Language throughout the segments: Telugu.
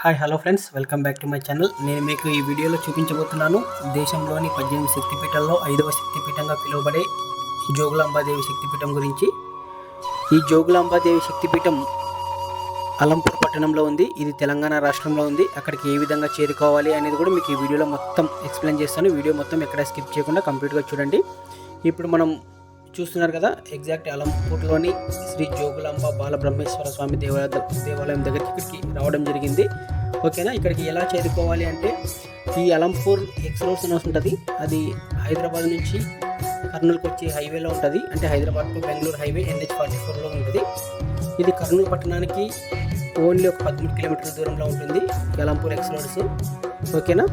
Hi hello friends welcome back to my channel. నేను మీకు ఈ వీడియోలో చూపించబోతున్నాను. దేశంలోని పద్దెనిమిది శక్తిపీఠాల్లో ఐదవ శక్తిపీఠంగా పిలువబడే జోగులాంబాదేవి శక్తిపీఠం గురించి. ఈ జోగులాంబాదేవి శక్తిపీఠం అలంపూర్ పట్టణంలో ఉంది. ఇది తెలంగాణ రాష్ట్రంలో ఉంది. అక్కడికి ఏ విధంగా చేరుకోవాలి అనేది కూడా మీకు ఈ వీడియోలో మొత్తం ఎక్స్ప్లెయిన్ చేస్తాను. వీడియో మొత్తం ఎక్కడ స్కిప్ చేయకుండా కంప్లీట్గా చూడండి. ఇప్పుడు మనం చూస్తున్నారు కదా? ఎగ్జాక్ట్ అలంపూర్లోని శ్రీ జోగులాంబ బాలబ్రహ్మేశ్వర స్వామి దేవాలయ దేవాలయం దగ్గరికి ఇక్కడికి రావడం జరిగింది. ఓకేనా? ఇక్కడికి ఎలా చేరుకోవాలి అంటే ఈ అలంపూర్ ఎక్స్ప్రెస్ అని ఉంటుంది. అది హైదరాబాద్ నుంచి కర్నూలుకి వచ్చే హైవేలో ఉంటుంది. అంటే Hyderabad to Bengaluru highway NH forty ఫోర్లో ఉంటుంది. ఇది కర్నూలు పట్టణానికి ఓన్లీ ఒక పదమూడు కిలోమీటర్ల దూరంలో ఉంటుంది అలంపూర్ ఎక్స్ప్రెస్ ఓకేనా?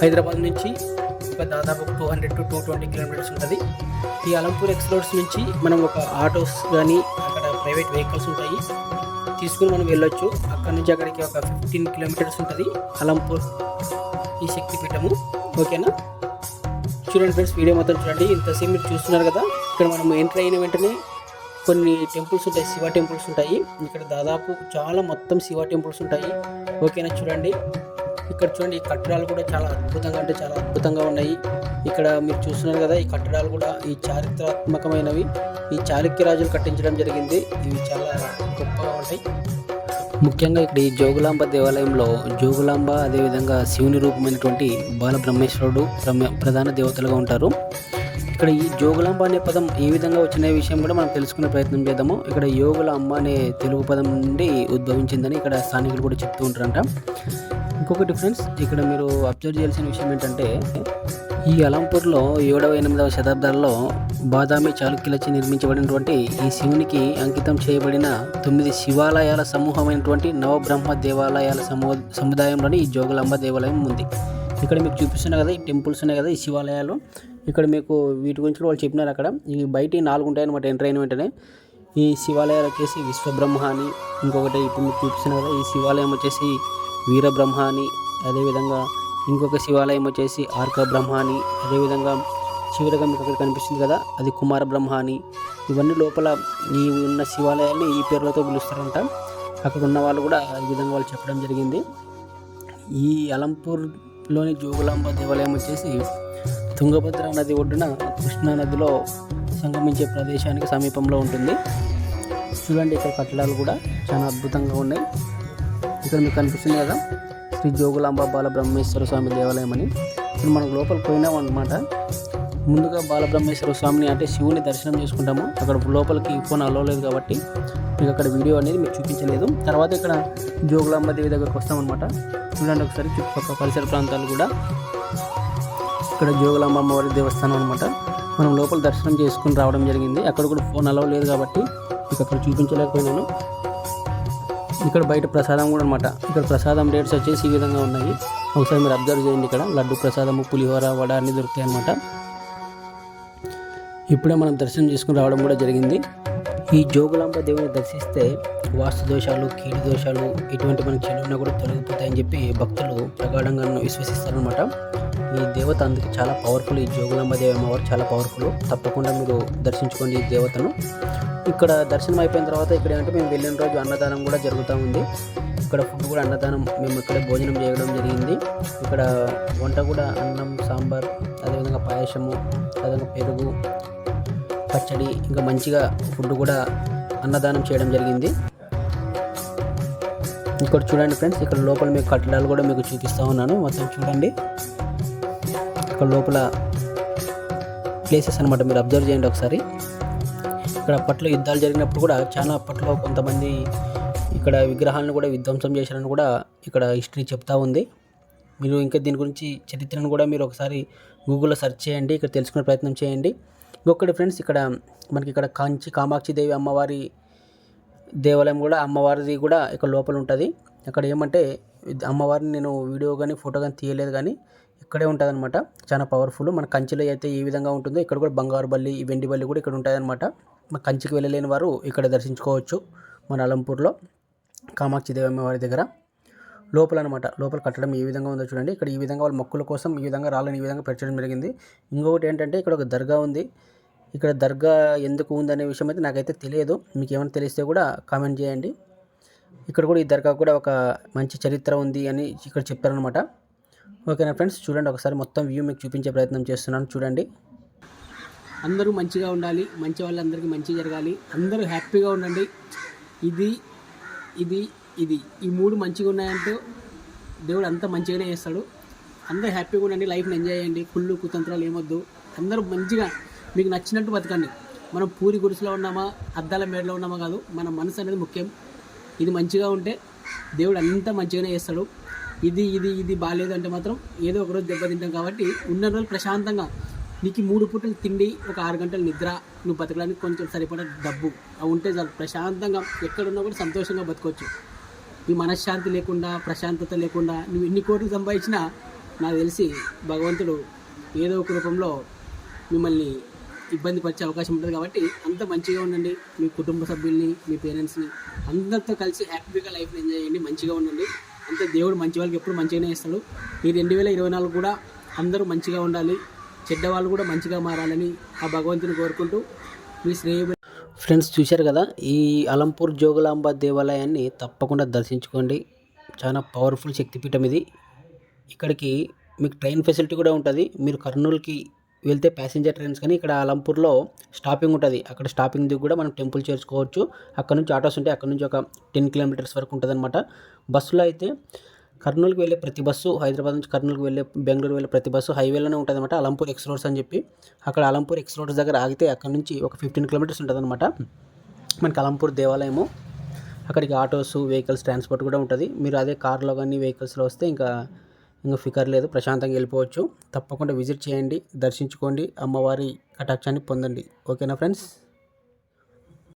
హైదరాబాద్ నుంచి ఒక దాదాపు two hundred to two twenty kilometres ఉంటుంది. ఈ అలంపూర్ ఎక్స్ప్లోర్స్ నుంచి మనం ఒక ఆటోస్ కానీ అక్కడ ప్రైవేట్ వెహికల్స్ ఉంటాయి. తీసుకుని మనం వెళ్ళొచ్చు. అక్కడ నుంచి అక్కడికి ఒక ఫిఫ్టీన్ కిలోమీటర్స్ ఉంటుంది అలంపూర్ ఈ శక్తిపీఠము. ఓకేనా? చూడండి ఫ్రెండ్స్ వీడియో మొత్తం చూడండి. ఇంతసేపు మీరు చూస్తున్నారు కదా ఇక్కడ మనం ఎంటర్ అయిన వెంటనే కొన్ని టెంపుల్స్ ఉంటాయి. శివ టెంపుల్స్ ఉంటాయి. ఇక్కడ దాదాపు చాలా మొత్తం శివ టెంపుల్స్ ఉంటాయి. ఓకేనా? చూడండి. ఇక్కడ చూడండి ఈ కట్టడాలు కూడా చాలా అద్భుతంగా అంటే చాలా అద్భుతంగా ఉన్నాయి. ఇక్కడ మీరు చూస్తున్నారు కదా ఈ కట్టడాలు కూడా ఈ చారిత్రాత్మకమైనవి. ఈ చాళుక్య రాజులు కట్టించడం జరిగింది. ఇవి చాలా గొప్పగా ఉంటాయి. ముఖ్యంగా ఇక్కడ ఈ జోగులాంబ దేవాలయంలో జోగులాంబ అదేవిధంగా శివుని రూపమైనటువంటి బాలబ్రహ్మేశ్వరుడు బ్రహ్మ ప్రధాన దేవతలుగా ఉంటారు. ఇక్కడ ఈ జోగులాంబ అనే పదం ఏ విధంగా వచ్చిన విషయం కూడా మనం తెలుసుకునే ప్రయత్నం చేద్దాము. ఇక్కడ యోగుల అమ్మ అనే తెలుగు పదం నుండి ఉద్భవించిందని ఇక్కడ స్థానికులు కూడా చెప్తూ ఉంటారంట. ఇంకొకటి ఫ్రెండ్స్ ఇక్కడ మీరు అబ్జర్వ్ చేయాల్సిన విషయం ఏంటంటే ఈ అలంపూర్లో ఏడవ ఎనిమిదవ శతాబ్దాల్లో బాదామి చాళుక్యులచే నిర్మించబడినటువంటి ఈ శివునికి అంకితం చేయబడిన తొమ్మిది శివాలయాల సమూహమైనటువంటి నవబ్రహ్మ దేవాలయాల సమూ సముదాయంలోని ఈ జోగులాంబ దేవాలయం ఉంది. ఇక్కడ మీకు చూపిస్తున్నారు కదా ఈ టెంపుల్స్ ఉన్నాయి కదా ఈ శివాలయాలు. ఇక్కడ మీకు వీటి గురించి వాళ్ళు చెప్పినారు అక్కడ. ఈ బయట నాలుగు ఉంటాయి అనమాట ఎంటర్ అయిన వెంటనే. ఈ శివాలయాలు వచ్చేసి విశ్వబ్రహ్మ అని ఇంకొకటి ఇప్పుడు మీకు చూపిస్తున్నారు కదా ఈ శివాలయం వచ్చేసి వీరబ్రహ్మ అని అదేవిధంగా ఇంకొక శివాలయం వచ్చేసి ఆర్క బ్రహ్మ అని అదేవిధంగా చివరిగా మీకు అక్కడ కనిపిస్తుంది కదా అది కుమార బ్రహ్మ అని ఇవన్నీ లోపల ఈ ఉన్న శివాలయాన్ని ఈ పేర్లతో పిలుస్తారంట. అక్కడ ఉన్న వాళ్ళు కూడా ఈ విధంగా వాళ్ళు చెప్పడం జరిగింది. ఈ అలంపూర్లోని జోగులాంబ దేవాలయం వచ్చేసి తుంగభద్ర నది ఒడ్డున కృష్ణా నదిలో సంగమించే ప్రదేశానికి సమీపంలో ఉంటుంది. చూడండి ఇక్కడ కట్టడాలు కూడా చాలా అద్భుతంగా ఉన్నాయి. ఇక్కడ మీకు కనిపిస్తుంది కదా? శ్రీ జోగులాంబ బాలబ్రహ్మేశ్వర స్వామి దేవాలయం అని ఇప్పుడు మనం లోపలికి పోయినాం అనమాట ముందుగా బాలబ్రహ్మేశ్వర స్వామిని అంటే శివుని దర్శనం చేసుకుంటాము. అక్కడ లోపలికి ఫోన్ అలవ్ లేదు కాబట్టి మీకు అక్కడ వీడియో అనేది మీకు చూపించలేదు. తర్వాత ఇక్కడ జోగులాంబ దేవి దగ్గరకు వస్తామన్నమాట చూడండి ఒకసారి చుట్టుపక్కల పరిసర ప్రాంతాలు కూడా. ఇక్కడ జోగులాంబ అమ్మవారి దేవస్థానం అనమాట మనం లోపల దర్శనం చేసుకుని రావడం జరిగింది. అక్కడ కూడా ఫోన్ అలవ్ లేదు కాబట్టి మీకు అక్కడ చూపించలేకపోయినాను. ఇక్కడ బయట ప్రసాదం కూడా అనమాట ఇక్కడ ప్రసాదం రేట్స్ వచ్చేసి ఈ విధంగా ఉన్నాయి. ఒకసారి మీరు అబ్జర్వ్ చేయండి ఇక్కడ. లడ్డు ప్రసాదము పులిహోర వడ అన్నీ దొరుకుతాయి అనమాట ఇప్పుడే మనం దర్శనం చేసుకుని రావడం కూడా జరిగింది. ఈ జోగులాంబ దేవుని దర్శిస్తే వాస్తు దోషాలు కీడు దోషాలు ఎటువంటి మనకి చెడున్నా కూడా తొలగిపోతాయని చెప్పి భక్తులు ప్రగాఢంగా విశ్వసిస్తారనమాట ఈ దేవత అందుకే చాలా పవర్ఫుల్ ఈ జోగులాంబ దేవి అమ్మవారు చాలా పవర్ఫుల్ తప్పకుండా మీరు దర్శించుకోండి ఈ దేవతను. ఇక్కడ దర్శనం అయిపోయిన తర్వాత ఇక్కడ ఏంటంటే మేము వెళ్ళిన రోజు అన్నదానం కూడా జరుగుతూ ఉంది. ఇక్కడ ఫుడ్ కూడా అన్నదానం మేము ఇక్కడ భోజనం చేయడం జరిగింది. ఇక్కడ వంట కూడా అన్నం సాంబార్ అదేవిధంగా పాయసము అదేవిధంగా పెరుగు పచ్చడి ఇంకా మంచిగా ఫుడ్ కూడా అన్నదానం చేయడం జరిగింది. ఇక్కడ చూడండి ఫ్రెండ్స్ ఇక్కడ లోపల మీకు కట్టడాలు కూడా మీకు చూపిస్తూ ఉన్నాను. మొత్తం చూడండి. ఇక్కడ లోపల ప్లేసెస్ అనమాట మీరు అబ్జర్వ్ చేయండి ఒకసారి. ఇక్కడ అప్పట్లో యుద్ధాలు జరిగినప్పుడు కూడా చాలా అప్పట్లో కొంతమంది ఇక్కడ విగ్రహాలను కూడా విధ్వంసం చేశారని కూడా ఇక్కడ హిస్టరీ చెప్తా ఉంది. మీరు ఇంకా దీని గురించి చరిత్రను కూడా మీరు ఒకసారి గూగుల్లో సెర్చ్ చేయండి ఇక్కడ తెలుసుకునే ప్రయత్నం చేయండి. ఇంకొకటి ఫ్రెండ్స్ ఇక్కడ మనకి ఇక్కడ కాంచి కామాక్షి దేవి అమ్మవారి దేవాలయం కూడా అమ్మవారిది కూడా ఇక్కడ లోపల ఉంటుంది. అక్కడ ఏమంటే అమ్మవారిని నేను వీడియో కానీ ఫోటో కానీ తీయలేదు కానీ ఇక్కడే ఉంటుంది అనమాట చాలా పవర్ఫుల్ మన కంచిలో అయితే ఏ విధంగా ఉంటుందో ఇక్కడ కూడా బంగారు బల్లి వెండి బల్లి కూడా ఇక్కడ ఉంటుంది అనమాట మన కంచికి వెళ్ళలేని వారు ఇక్కడ దర్శించుకోవచ్చు మన అలంపూర్లో కామాక్షి దేవమ్మ వారి దగ్గర. లోపల అనమాట లోపల కట్టడం ఏ విధంగా ఉందో చూడండి. ఇక్కడ ఈ విధంగా వాళ్ళ మొక్కుల కోసం ఈ విధంగా రాళ్ళని ఈ విధంగా పెట్టడం జరిగింది. ఇంకొకటి ఏంటంటే ఇక్కడ ఒక దర్గా ఉంది. ఇక్కడ దర్గా ఎందుకు ఉందనే విషయం అయితే నాకైతే తెలియదు. మీకు ఏమైనా తెలిస్తే కూడా కామెంట్ చేయండి. ఇక్కడ కూడా ఈ దర్గా కూడా ఒక మంచి చరిత్ర ఉంది అని ఇక్కడ చెప్పారనమాట ఓకేనా ఫ్రెండ్స్? చూడండి ఒకసారి మొత్తం వ్యూ మీకు చూపించే ప్రయత్నం చేస్తున్నాను. చూడండి. అందరూ మంచిగా ఉండాలి. మంచి వాళ్ళందరికీ మంచి జరగాలి. అందరూ హ్యాపీగా ఉండండి. ఇది ఇది ఇది. ఈ మూడు మంచిగా ఉన్నాయంటే దేవుడు అంతా మంచిగానే చేస్తాడు. అందరూ హ్యాపీగా ఉండండి. లైఫ్ని ఎంజాయ్ చేయండి. కుళ్ళు కుతంత్రాలు ఏమొద్దు. అందరూ మంచిగా మీకు నచ్చినట్టు బతకండి. మనం పూరి గురుసులో ఉన్నామా అద్దాల మేడలో ఉన్నామా కాదు మన మనసు అనేది ముఖ్యం. ఇది మంచిగా ఉంటే దేవుడు అంతా మంచిగానే చేస్తాడు. ఇది ఇది ఇది బాగాలేదంటే మాత్రం ఏదో ఒకరోజు దెబ్బతింటాం కాబట్టి ఉన్న రోజులు ప్రశాంతంగా. నీకు మూడు పూటలు తిండి ఒక ఆరు గంటల నిద్ర నువ్వు బతకడానికి కొంచెం సరిపడ డబ్బు. అవి ఉంటే చాలు. ప్రశాంతంగా ఎక్కడున్నా కూడా సంతోషంగా బతకొచ్చు. ఈ మనశ్శాంతి లేకుండా ప్రశాంతత లేకుండా నువ్వు ఎన్ని కోట్లు సంపాదించినా నాకు తెలిసి భగవంతుడు ఏదో ఒక రూపంలో మిమ్మల్ని ఇబ్బంది పరిచే అవకాశం ఉంటుంది కాబట్టి అంత మంచిగా ఉండండి. మీ కుటుంబ సభ్యుల్ని మీ పేరెంట్స్ని అందరితో కలిసి హ్యాపీగా లైఫ్ని ఎంజాయ్ చేయండి. మంచిగా ఉండండి. అంటే దేవుడు మంచి వాళ్ళకి ఎప్పుడు మంచిగానే ఇస్తాడు. ఈ రెండు వేల ఇరవై నాలుగు కూడా అందరూ మంచిగా ఉండాలి. చెడ్డవాళ్ళు కూడా మంచిగా మారాలని ఆ భగవంతుని కోరుకుంటూ మీ శ్రేయ ఫ్రెండ్స్ చూశారు కదా? ఈ అలంపూర్ జోగులాంబ దేవాలయాన్ని తప్పకుండా దర్శించుకోండి. చాలా పవర్ఫుల్ శక్తిపీఠం ఇది. ఇక్కడికి మీకు ట్రైన్ ఫెసిలిటీ కూడా ఉంటుంది. మీరు కర్నూలుకి వెళ్తే ప్యాసింజర్ ట్రైన్స్ కానీ ఇక్కడ అలంపూర్లో స్టాపింగ్ ఉంటుంది. అక్కడ స్టాపింగ్ దిగి కూడా మనం టెంపుల్ చేర్చుకోవచ్చు అక్కడ నుంచి ఆటోస్ ఉంటాయి. అక్కడ నుంచి ఒక టెన్ కిలోమీటర్స్ వరకు ఉంటుంది అనమాట బస్సులో అయితే కర్నూలుకి వెళ్ళే ప్రతి బస్సు హైదరాబాద్ నుంచి కర్నూలుకి వెళ్ళే బెంగళూరు వెళ్ళే ప్రతి బస్సు హైవేలోనే ఉంటుంది అనమాట అలంపూర్ ఎక్స్ రోడ్స్ అని చెప్పి. అక్కడ అలంపూర్ ఎక్స్ రోడ్స్ దగ్గర ఆగితే అక్కడ నుంచి ఒక ఫిఫ్టీన్ కిలోమీటర్స్ ఉంటుంది అనమాట మనకి అలంపూర్ దేవాలయము. అక్కడికి ఆటోస్ వెహికల్స్ ట్రాన్స్పోర్ట్ కూడా ఉంటుంది. మీరు అదే కార్లో కానీ వెహికల్స్లో వస్తే ఇంకా ఇంకా ఫికర్ లేదు. ప్రశాంతంగా వెళ్ళిపోవచ్చు. తప్పకుండా విజిట్ చేయండి దర్శించుకోండి. అమ్మవారి కటాక్షాన్ని పొందండి. ఓకేనా ఫ్రెండ్స్?